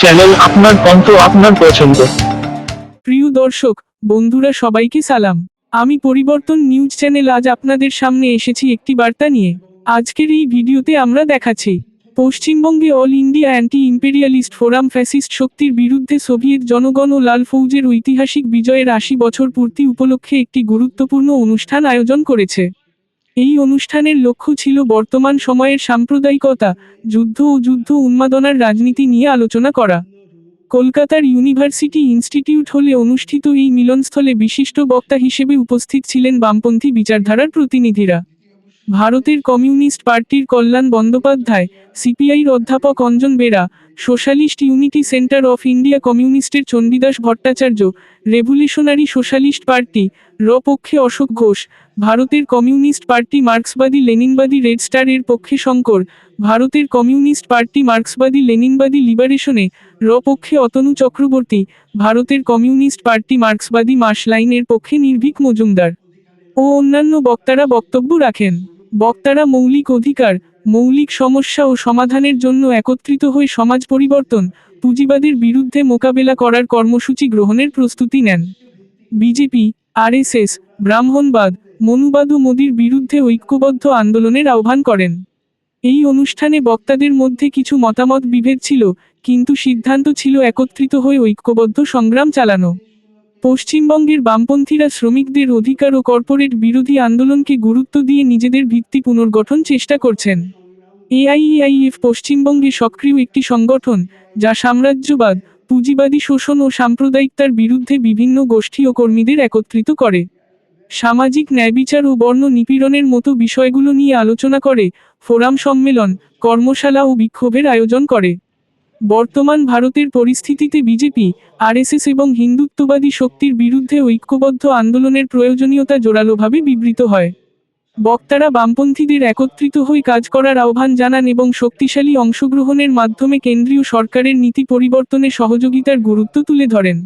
Channel আপনার আপনার প্রিয় দর্শক, বন্ধুরা সবাইকে সালাম। আমি পরিবর্তন নিউজ চ্যানেল আজ আপনাদের সামনে এসেছি একটি বার্তা নিয়ে। আজকের এই ভিডিওতে আমরা দেখাচ্ছি, পশ্চিমবঙ্গে all India anti imperialist forum fascist শক্তির বিরুদ্ধে সোভিয়েত জনগণ ও লাল ফৌজের ঐতিহাসিক বিজয়ের আশি বছর পূর্তি উপলক্ষে একটি গুরুত্বপূর্ণ অনুষ্ঠান আয়োজন করেছে। এই অনুষ্ঠানের লক্ষ্য ছিল বর্তমান সময়ের সাম্প্রদায়িকতা, যুদ্ধ ও যুদ্ধ উন্মাদনার রাজনীতি নিয়ে আলোচনা করা। কলকাতার ইউনিভার্সিটি ইনস্টিটিউট হলে অনুষ্ঠিত এই মিলনস্থলে বিশিষ্ট বক্তা হিসেবে উপস্থিত ছিলেন বামপন্থী বিচারধারার প্রতিনিধিরা। ভারতের কমিউনিস্ট পার্টির কল্যাণ বন্দ্যোপাধ্যায়, সিপিআইর অধ্যাপক Anjan Bera, socialist unity centre of India কমিউনিস্টের Chandidas Bhattacharya revolutionary socialist party র পক্ষে অশোক ঘোষ, ভারতের কমিউনিস্ট পার্টি মার্ক্সবাদী লেনিনবাদী রেড স্টার এর পক্ষে শঙ্কর, ভারতের কমিউনিস্ট পার্টি মার্ক্সবাদী লেনিনবাদী লিবারেশনে র পক্ষে অতনু চক্রবর্তী, ভারতের কমিউনিস্ট পার্টি মার্ক্সবাদী মাসলাইনের পক্ষে নির্ভীক মজুমদার ও অন্যান্য বক্তারা বক্তব্য রাখেন। বক্তারা মৌলিক অধিকার, মৌলিক সমস্যা ও সমাধানের জন্য একত্রিত হয়ে সমাজ পরিবর্তন, পুঁজিবাদের বিরুদ্ধে মোকাবেলা করার কর্মসূচি গ্রহণের প্রস্তুতি নেন। বিজেপি, আরএসএস, ব্রাহ্মণবাদ মনুবাদ ও মোদির বিরুদ্ধে ঐক্যবদ্ধ আন্দোলনের আহ্বান করেন। এই অনুষ্ঠানে বক্তাদের মধ্যে কিছু মতামত বিভেদ ছিল, কিন্তু সিদ্ধান্ত ছিল একত্রিত হয়ে ঐক্যবদ্ধ সংগ্রাম চালানো। পশ্চিমবঙ্গের বামপন্থীরা শ্রমিকদের অধিকার ও কর্পোরেট বিরোধী আন্দোলনকে গুরুত্ব দিয়ে নিজেদের ভিত্তি পুনর্গঠন চেষ্টা করছেন। এআইএআইএফ পশ্চিমবঙ্গে সক্রিয় একটি সংগঠন, যা সাম্রাজ্যবাদ, পুঁজিবাদী শোষণ ও সাম্প্রদায়িকতার বিরুদ্ধে বিভিন্ন গোষ্ঠী ও কর্মীদের একত্রিত করে। সামাজিক ন্যায়বিচার ও বর্ণ নিপীড়নের মতো বিষয়গুলো নিয়ে আলোচনা করে, ফোরাম সম্মেলন, কর্মশালা ও বিক্ষোভের আয়োজন করে। বর্তমান ভারতের পরিস্থিতিতে বিজেপি, আরএসএস এবং হিন্দুত্ববাদী শক্তির বিরুদ্ধে ঐক্যবদ্ধ আন্দোলনের প্রয়োজনীয়তা জোরালোভাবে বিবৃত হয়। বক্তারা বামপন্থীদের একত্রিত হয়ে কাজ করার আহ্বান জানান এবং শক্তিশালী অংশগ্রহণের মাধ্যমে কেন্দ্রীয় সরকারের নীতি পরিবর্তনে সহযোগিতার গুরুত্ব তুলে ধরেন।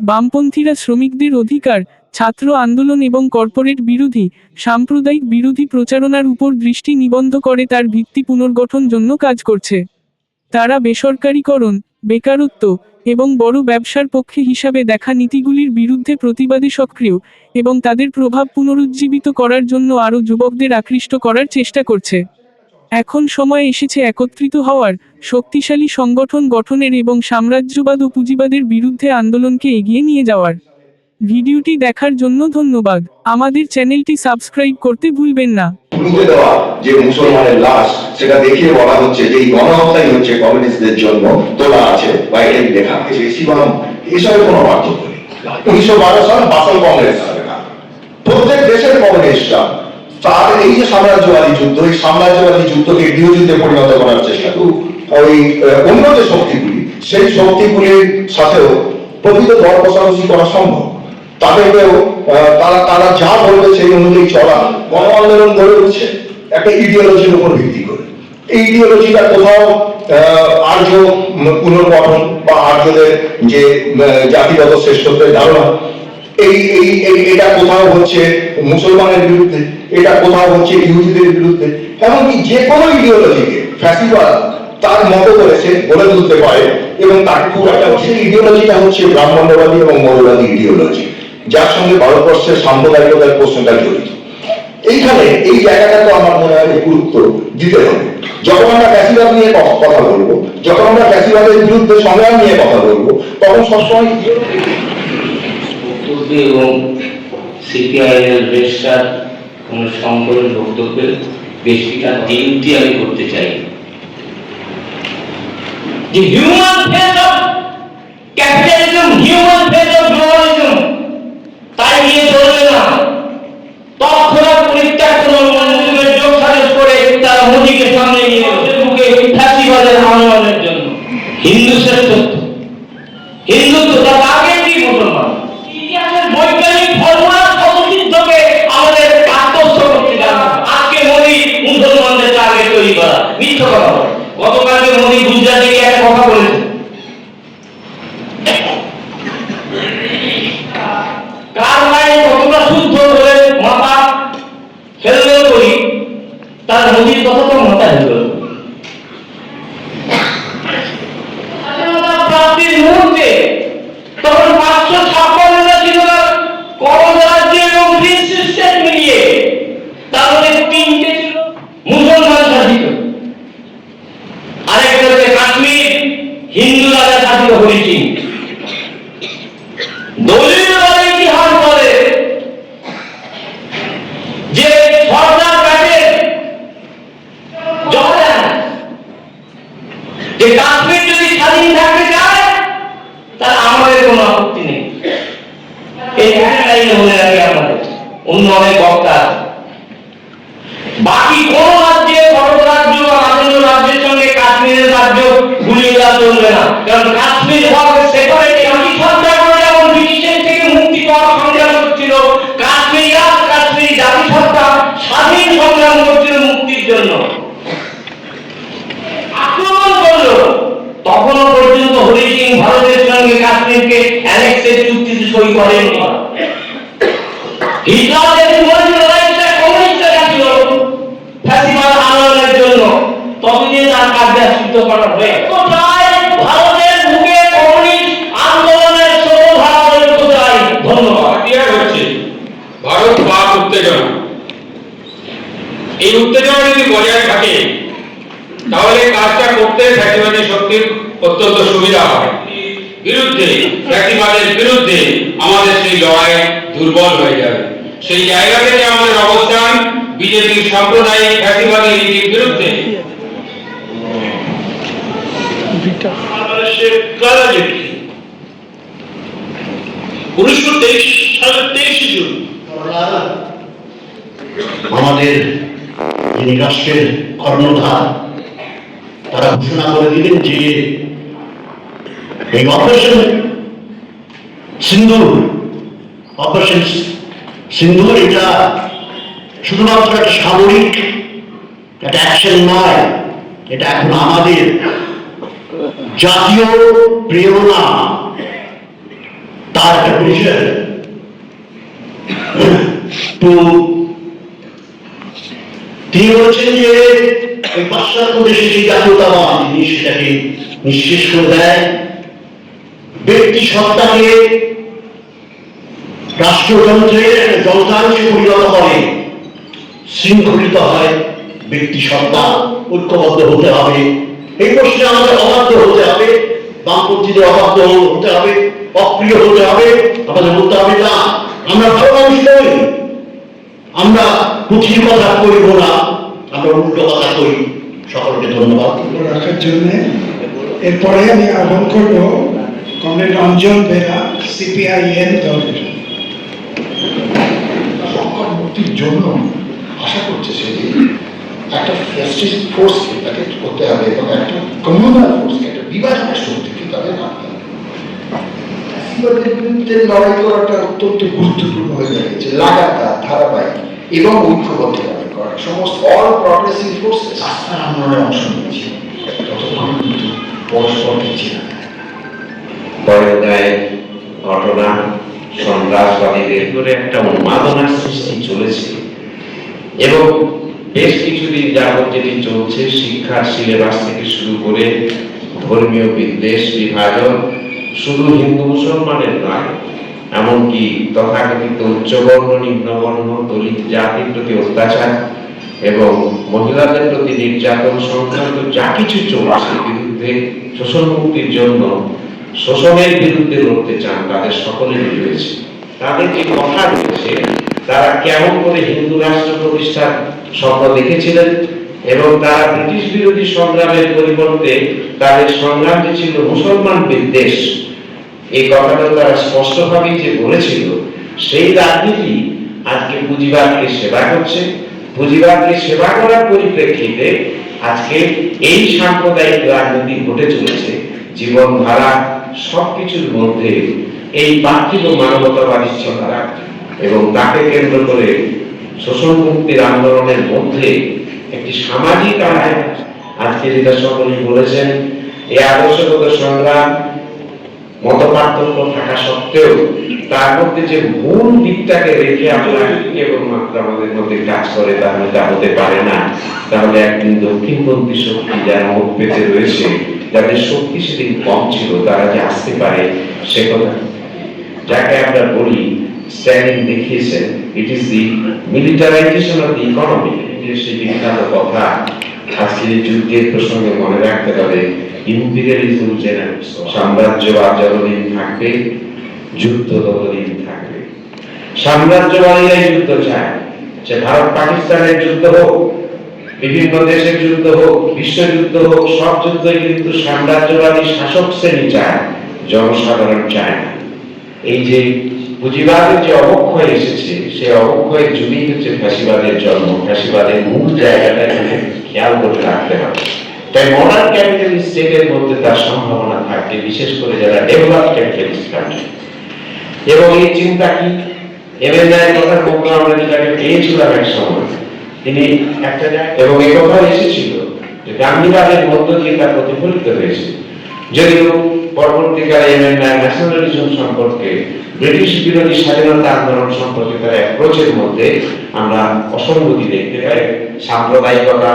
বামপন্থীরা শ্রমিকদের অধিকার, ছাত্র আন্দোলন এবং কর্পোরেট বিরোধী, সাম্প্রদায়িক বিরোধী প্রচারণার উপর দৃষ্টি নিবন্ধ করে তার ভিত্তি পুনর্গঠন জন্য কাজ করছে। তারা বেসরকারীকরণ, বেকারত্ব এবং বড় ব্যবসার পক্ষে হিসাবে দেখা নীতিগুলির বিরুদ্ধে প্রতিবাদী সক্রিয় এবং তাদের প্রভাব পুনরুজ্জীবিত করার জন্য আরও যুবকদের আকৃষ্ট করার চেষ্টা করছে। এখন সময় এসেছে একত্রিত হওয়ার, শক্তিশালী সংগঠন গঠনের এবং সাম্রাজ্যবাদ ও পুঁজিবাদের বিরুদ্ধে আন্দোলনকে এগিয়ে নিয়ে যাওয়ার। ভিডিওটি দেখার জন্য ধন্যবাদ। আমাদের চ্যানেলটি সাবস্ক্রাইব করতে ভুলবেন না। যে মুসলমানের লাশ, সেটা দেখিয়ে বলা হচ্ছে যে এই গণহত্যাই হচ্ছে কমিউনিস্টদের জন্য তোলা আছে বা এটাই এসবের কোনো পার্থক্য নেই। উনিশশো বারো সাল কংগ্রেস প্রত্যেক দেশের কমিউনিস্টরা তার এই যে সাম্রাজ্যবাদী যুদ্ধ, এই সাম্রাজ্যবাদী যুদ্ধকে গৃহযুদ্ধে পরিণত করার চেষ্টা ওই অন্য যে শক্তিগুলি, সেই শক্তিগুলির সাথেও প্রকৃত দর কষাকষি করা সম্ভব। তাদেরকেও তারা তারা যা বলবে সেই অনুযায়ী চলা। গণ আন্দোলন গড়ে উঠছে। একটা ইডিওলজির উপর ভিত্তি করে। এই ইডিওলজিটা কোথাও আর্য পুনর্গঠন বা আর্যদের যে জাতিগত শ্রেষ্ঠত্বের ধারণা, এই এই এটা কোথাও হচ্ছে মুসলমানের বিরুদ্ধে, এটা কোথাও হচ্ছে ইহুদিদের বিরুদ্ধে। এমনকি যে কোনো ইডিওলজিকে ফ্যাসিবাদ তার মতো করে সে গড়ে তুলতে পারে এবং তার খুব একটা সেই ইডিওলজিটা হচ্ছে ব্রাহ্মণ্যবাদী এবং মৌলবাদী ইডিওলজি যার সঙ্গে ভারতবর্ষের সাম্প্রদায়িকতার প্রশ্নটা জড়িত। এইখানে এই জায়গাটা তো আমার মনে হয় গুরুত্ব দিতে হবে। যখন আমরা ফ্যাসিবাদ নিয়ে কথা বলব, যখন আমরা ফ্যাসিবাদের বিরুদ্ধে সংগ্রাম নিয়ে কথা বলব, তখন সবসময় এবং সিপিআই এর রেজিস্টার কোন শঙ্করের বক্তব্যে বেশিটা তিনটি আমি করতে চাই। যে তাই নিয়ে চলবে না তৎক্ষণাৎ পরিত্যাগ করুন মঞ্জুরের যোগ সাজস করে তারা মোদীকে সামনে নিয়ে এলো বুকে ফ্যাসিবাদের আন্দোলনের জন্য হিন্দু শ্রেষ্ঠত্ব হিন্দুত্ব তার আগে কি মুসলমান ইতিহাসের বৈজ্ঞানিক ফর্মুলা শতসিদ্ধকে আমাদের আত্মস্থ করতে জানা আজকে মোদী মুসলমানদের টার্গেট তৈরি করা মিথ্য কথা বলে। গতকালকে মোদী গুজরাটে গিয়ে একটা কথা বলেছে কার লাইন কতটা শুদ্ধ বলে মাথা হেলমেল করি তার মোদীর কথা তো মাথা হেলমেল দলিল ইতিহাস বলে যে কাশ্মীর যদি স্বাধীন থাকতে তাহলে আমাদের কোনো আপত্তি নেই। এই আমাদের। অন্য অনেক বক্তা। বাকি কোন রাজ্যে বড় রাজ্য বা রাজেন্দ্র রাজ্যের সঙ্গে কাশ্মীরের রাজ্য দেওয়া চলবে না। কারণ কাশ্মীর হওয়ার সেপারেট আমি সরকার করে যেমন ব্রিটিশের থেকে মুক্তি পাওয়ার সংগ্রাম করছিল। কাশ্মীর রাজ, কাশ্মীর জাতি সত্তা স্বাধীন সংগ্রাম করছিল মুক্তির জন্য। আক্রমণ করল। তখনও পর্যন্ত হরি সিং ভারতের সঙ্গে কাশ্মীরকে অ্যানেক্সের চুক্তিতে সই করেননি হিটলার যেদিন বলেছিল রাইটটা কমিউনিস্টরা ছিল ফ্যাসিবাদ আন্দোলনের জন্য কার্য সিদ্ধ করা হয়ে কোথায়? ভারতের বুকে কমিউনিস্ট আন্দোলনের কোথায়? ধন্যবাদ। হচ্ছে। ভারত পাক উত্তেজনা। এই উত্তেজনা যদি বজায় থাকে তাহলে কাজটা করতে ফ্যাসিবাদী শক্তির অত্যন্ত সুবিধা হয়। বিরুদ্ধে ফ্যাসিবাদের বিরুদ্ধে আমাদের সেই লড়াই দুর্বল হয়ে যাবে। সেই জায়গা থেকে আমাদের অবস্থান বিজেপির সাম্প্রদায়িক ফ্যাসিবাদী নীতির বিরুদ্ধে জুন আমাদের যিনি রাষ্ট্রের কর্ণধার, তারা ঘোষণা করে দিলেন যে এই অপারেশন সিন্দুর অপারেশন এটা শুধুমাত্র একটা সামরিক একটা অ্যাকশন নয়, এটা এখন আমাদের জাতীয় প্রেরণা তার একটা বিষয় তো, তিনি বলছেন যে পাশ্চাত্য দেশে জাতীয়তাবাদ, তিনি সেটাকে নিঃশেষ করে দেয় ব্যক্তি সত্তাকে রাষ্ট্রযন্ত্রের একটা যন্ত্রাংশে পরিণত শৃঙ্খলিত হয়। ব্যক্তি সত্তা ঐক্যবদ্ধ হতে হবে। এই প্রশ্নে আমাদের অবাধ্য হতে হবে বামপন্থীদের অবাধ্য হতে হবে অপ্রিয় হতে হবে আমাদের বলতে হবে না। আমরা ভালো মানুষ নই। আমরা পুঁথির কথা করিব না আমরা উল্টো কথা করি সকলকে ধন্যবাদ। রাখার জন্য। এরপরে আমি আহ্বান করব কমরেড রঞ্জন বেরা সিপিআইএম দলের। সংকট মুক্তির জন্য আশা করছে সেটি একটা ফ্যাসিস্ট ফোর্সকে তাকে করতে হবে এবং একটা কমিউনাল ফোর্সকে একটা বিভাজনের শক্তিকে তাদের আনতে হবে। লড়াই করাটা অত্যন্ত গুরুত্বপূর্ণ হয়ে দাঁড়িয়েছে, লাগাতার ধারাবাহিক এবং ঐক্যবদ্ধ লড়াই করা। সমস্ত অল প্রগ্রেসিভ ফোর্সেস আস্থার আন্দোলনে অংশ নিয়েছে ততক্ষণ কিন্তু পরস্পরকে চেনা যায় পর্যায়ে ঘটনা সন্ত্রাসবাদীদের করে একটা উন্মাদনার সৃষ্টি চলেছে। এবং বেশ কিছুদিন যাবত যেটি চলছে সিলেবাস থেকে শুরু করে ধর্মীয় বিদ্বেষ, বিভাজন, শুধু হিন্দু মুসলমানের নয়, এমনকি তথাকথিত উচ্চবর্ণ, নিম্নবর্ণ, দলিত জাতির প্রতি অত্যাচার এবং মহিলাদের প্রতি নির্যাতন সংক্রান্ত যা কিছু চলছে বিরুদ্ধে শোষণ মুক্তির জন্য, শোষণের বিরুদ্ধে লড়তে চান তাদের সকলেরই রয়েছে। তাদের যে কথা রয়েছে তারা কেমন করে হিন্দু রাষ্ট্র প্রতিষ্ঠার স্বপ্ন দেখেছিলেন এবং তারা ব্রিটিশ বিরোধী সংগ্রামের পরিবর্তে তাদের সংগ্রাম যে ছিল মুসলমান বিদ্বেষ, এই কথাটা তারা স্পষ্টভাবেই যে বলেছিল, সেই রাজনীতি আজকে পুঁজিবাদকে সেবা করছে। পুঁজিবাদকে সেবা করার পরিপ্রেক্ষিতে আজকে এই সাম্প্রদায়িক রাজনীতি ঘটে চলেছে। জীবনধারা সবকিছুর মধ্যে এই পার্থিব মানবতাবাদী চিন্তাধারা এবং তাকে কেন্দ্র করে শোষণ মুক্তির আন্দোলনের মধ্যে একটি সামাজিক আয় আজকে যেটা সকলেই বলেছেন, এই আদর্শগত সংগ্রাম মত পার্থক্য থাকা সত্ত্বেও তার মধ্যে যে মূল দিকটাকে রেখে আমরা কেবলমাত্র আমাদের মধ্যে কাজ করে তাহলে তা হতে পারে না। তাহলে একদিন দক্ষিণপন্থী শক্তি যারা মুখ পেতে রয়েছে, যাদের শক্তি সেদিন কম ছিল, তারা যে আসতে পারে, সে কথা। যাকে আমরা বলি স্ট্যালিন দেখিয়েছেন it is the militarisation of the economy সেই বিখ্যাত কথা। আজকে এই যুদ্ধের প্রসঙ্গে মনে রাখতে হবে ইম্পিরিয়ালিজম যেন সাম্রাজ্যবাদ যতদিন থাকবে, যুদ্ধ ততদিন থাকবে। সাম্রাজ্যবাদীরাই যুদ্ধ চায়, সে ভারত পাকিস্তানের যুদ্ধ হোক, বিভিন্ন দেশের যুদ্ধ হোক বিশ্বযুদ্ধ হোক, সব যুদ্ধই কিন্তু সাম্রাজ্যবাদী শাসক শ্রেণি চায়, জনসাধারণ চায় এই যে পুঁজিবাদের যে অবক্ষয় এসেছে, সেই অবক্ষয়ের যুগই হচ্ছে ফ্যাসিবাদের জন্ম। ফ্যাসিবাদের মূল জায়গাটা এখানে খেয়াল করে রাখতে হবে। তাই মডার্ন ক্যাপিটালিস্ট স্টেটের মধ্যে তার সম্ভাবনা থাকবে বিশেষ করে যারা ডেভেলপ ক্যাপিটালিস্ট কান্ট্রি এবং এই চিন্তা কি? এমএনআই কথার মধ্যে আমরা যেটাকে পেয়েছিলাম এক সময়। তিনি একটা জায়গায় এবং এ কথা এসেছিল যে গান্ধীবাদের মধ্য দিয়ে তা প্রতিফলিত হয়েছে। যদিও পরবর্তীকালে ন্যাশনালিজম সম্পর্কে ব্রিটিশ বিরোধী স্বাধীনতা আন্দোলন সম্পর্কে তার অ্যাপ্রোচের মধ্যে আমরা অসঙ্গতি দেখতে পাই। সাম্প্রদায়িকতা,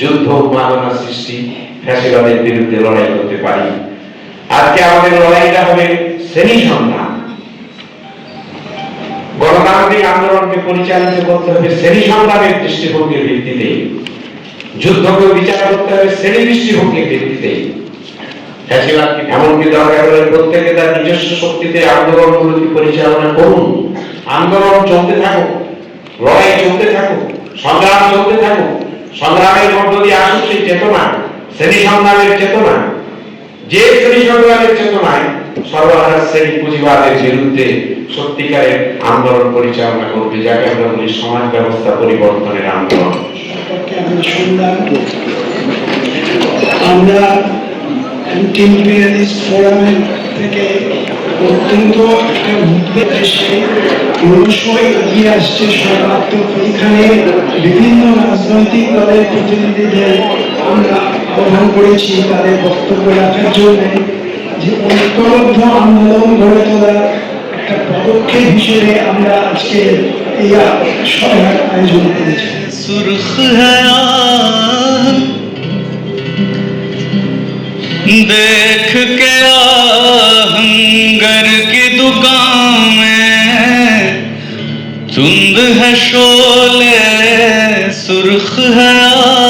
যুদ্ধ উন্মাদনা সৃষ্টি, ফ্যাসিবাদের বিরুদ্ধে লড়াই করতে পারি। আজকে আমাদের লড়াইটা হবে শ্রেণি সংগ্রাম। গণতান্ত্রিক আন্দোলনকে পরিচালিত করতে হবে শ্রেণি সংগ্রামের দৃষ্টিভঙ্গির ভিত্তিতে। যুদ্ধকে বিচার করতে হবে শ্রেণি দৃষ্টিভঙ্গির ভিত্তিতে। যে শ্রেণি সংগ্রামের চেতনায় সর্বহারা শ্রেণি পুঁজিবাদের বিরুদ্ধে সত্যিকারের আন্দোলন পরিচালনা করবে, যাকে আমরা বলি সমাজ ব্যবস্থা পরিবর্তনের আন্দোলন। আমরা থেকে অত্যন্ত একটা উদ্বেগ এসে ক্রমশই এগিয়ে আসছে এখানে বিভিন্ন রাজনৈতিক দলের প্রতিনিধিদের আমরা আহ্বান করেছি, তাদের বক্তব্য রাখার যে আন্দোলন গড়ে তোলার একটা পদক্ষেপ হিসেবে আমরা আজকে এই সভার আয়োজন করেছি। देख के आहंगर की दुकान में धुंध है शोले सुर्ख है